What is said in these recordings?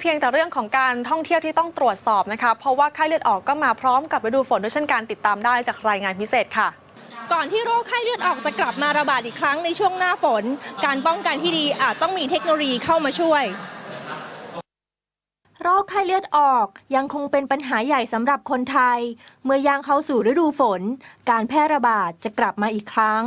เพียงแต่เรื่องของการท่องเที่ยวที่ต้องตรวจสอบนะคะ เพราะว่าไข้เลือดออกก็มาพร้อมกับฤดูฝนด้วยเช่นการติดตามได้จากรายงานพิเศษค่ะ ก่อนที่โรคไข้เลือดออกจะกลับมาระบาดอีกครั้งในช่วงหน้าฝน การป้องกันที่ดีอาจต้องมีเทคโนโลยีเข้ามาช่วยโรคไข้เลือดออกยังคงเป็นปัญหาใหญ่สำหรับคนไทย เมื่อย่างเข้าสู่ฤดูฝน การแพร่ระบาดจะกลับมาอีกครั้ง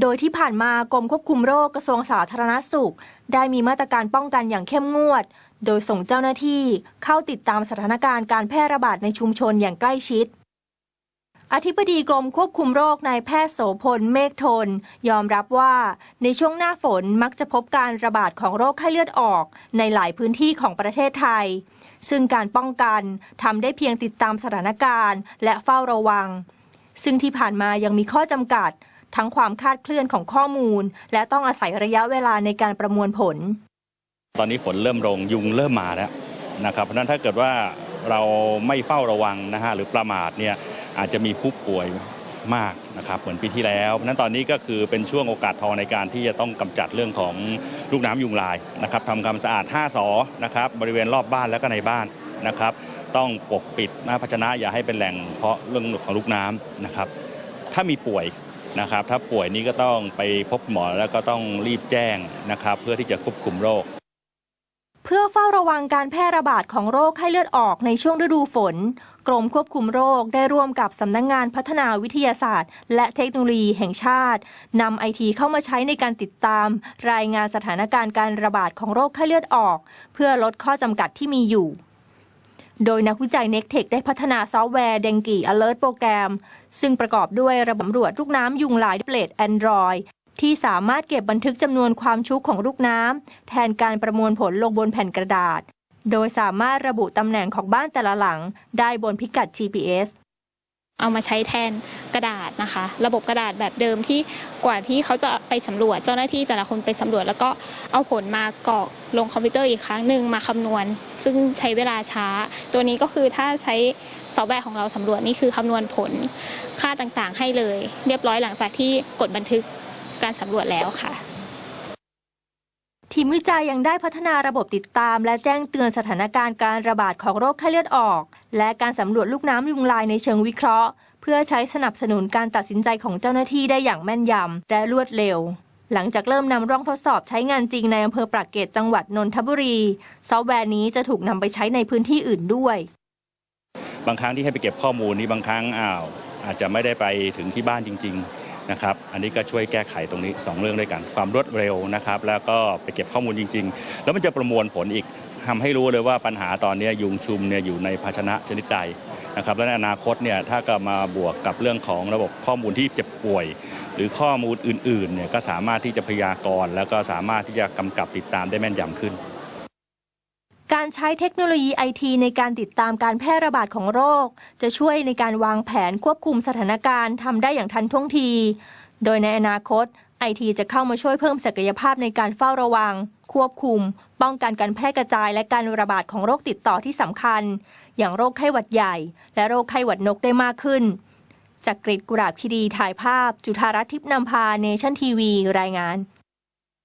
โดยที่ผ่านมากรมควบคุมโรคกระทรวงสาธารณสุข ได้มีมาตรการป้องกันอย่างเข้มงวด โดยส่งเจ้าหน้าที่เข้าติดตามสถานการณ์การแพร่ระบาดในชุมชนอย่างใกล้ชิด อธิบดีกรมควบคุมโรคนายแพทย์โสพลเมฆทน ยอมรับว่าในช่วงหน้าฝนมักจะพบการระบาดของโรคไข้เลือดออกในหลายพื้นที่ของประเทศไทย ซึ่งการป้องกันทำได้เพียงติดตามสถานการณ์ และเฝ้าระวัง ซึ่งที่ผ่านมายังมีข้อจำกัด ทั้งความคาดเคลื่อนของข้อมูล และต้องอาศัยระยะเวลาในการประมวลผล ตอนนี้ฝนเริ่มลงยุงเริ่มมาแล้วนะครับเพราะนั้นถ้าเกิดว่าเราไม่เฝ้าระวังนะฮะหรือประมาทเนี่ยอาจจะมีผู้ป่วยมากนะครับเหมือนปีที่แล้วเพราะนั้นตอนนี้ก็คือเป็นช่วงโอกาสทองในการที่จะต้องกำจัดเรื่องของลูกน้ำยุงลายนะครับทำความสะอาด 5สอนะครับบริเวณรอบบ้านแล้วก็ในบ้านนะครับ ต้องปกปิดหน้าภาชนะอย่าให้เป็นแหล่งเพาะเรื่องของลูกน้ำนะครับ ถ้ามีป่วย นะครับ ถ้าป่วยนี้ก็ต้องไปพบหมอแล้วก็ต้องรีบแจ้งนะครับ เพื่อที่จะควบคุมโรค เพื่อเฝ้าระวังการแพร่ระบาดของโรคไข้เลือดออกในช่วงฤดูฝน กรมควบคุมโรคได้ร่วมกับสำนักงงานพัฒนาวิทยาศาสตร์ และเทคโนโลยีแห่งชาตินำไอทีเข้ามาใช้ในการติดตาม รายงานสถานการณ์การระบาดของโรคไข้เลือดออก เพื่อลดข้อจำกัดที่มีอยู่ โดยนักวิจัย n e c t e c h ได้พัฒนาซอฟต์แวร์เดงกี Alert โปรแกรม ซึ่งประกอบด้วยระบบสำรวจลูกน้ำยุงลายเปลด Android ที่สามารถเก็บบันทึกจำนวนความชุกของลูกน้ำแทนการประมวลผลลงบนแผ่นกระดาษ โดยสามารถระบุตำแหน่งของบ้านแต่ละหลัง ได้บนพิกัด GPS เอามาใช้แทนกระดาษนะคะ ระบบกระดาษแบบเดิมที่กว่าที่เขาจะไปสำรวจเจ้าหน้าที่แต่ละคนไปสำรวจ แล้วก็เอาผลมากรอกลงคอมพิวเตอร์อีกครั้งหนึ่งมาคำนวณ ซึ่งใช้เวลาช้า ตัวนี้ก็คือถ้าใช้ซอฟต์แวร์ของเราสำรวจนี่คือคำนวณผลค่าต่างๆ ให้เลย เรียบร้อยหลังจากที่กดบันทึกการสำรวจแล้วค่ะ ทีมวิจัยยังได้พัฒนาระบบติดตาม และแจ้งเตือนสถานการณ์การระบาดของโรคไข้เลือดออก และการสำรวจลูกน้ำยุงลายในเชิงวิเคราะห์ เพื่อใช้สนับสนุนการตัดสินใจของเจ้าหน้าที่ได้อย่างแม่นยำและรวดเร็ว หลังจากเริ่มนำร่องทดสอบใช้งานจริงในอำเภอปากเกร็ดจังหวัดนนทบุรี ซอฟต์แวร์นี้จะถูกนำไปใช้ในพื้นที่อื่นด้วย บางครั้งที่ให้ไปเก็บข้อมูลนี้บางครั้งอ้าวอาจจะไม่ได้ไปถึงที่บ้านจริง ๆ นะครับ อันนี้ก็ช่วยแก้ไขตรงนี้ 2 เรื่องด้วยกัน ความรวดเร็วนะครับ แล้วก็ไปเก็บข้อมูลจริง ๆ แล้วมันจะประมวลผลอีกทำให้รู้เลยว่าปัญหาตอนนี้ยุงชุมเนี่ยอยู่ในภาชนะชนิดใดนะครับและในอนาคตเนี่ยถ้าก็มาบวกกับเรื่องของระบบข้อมูลที่เจ็บป่วย หรือข้อมูลอื่นๆเนี่ยก็สามารถที่จะพยากรณ์ แล้วก็สามารถที่จะกำกับติดตามได้แม่นยำขึ้น การใช้เทคโนโลยีไอทีในการติดตามการแพร่ระบาดของโรค จะช่วยในการวางแผนควบคุมสถานการณ์ทำได้อย่างทันท่วงที โดยในอนาคตไอทีจะเข้ามาช่วยเพิ่มศักยภาพในการเฝ้าระวัง ควบคุม ป้องกันการแพร่กระจายและการระบาดของโรคติดต่อที่สำคัญ อย่างโรคไข้หวัดใหญ่ และโรคไข้หวัดนกได้มากขึ้น จากกรีฑกุหลาบคีรีถ่ายภาพ จุธารัตน์ทิพย์นำพาเนชั่นทีวี รายงาน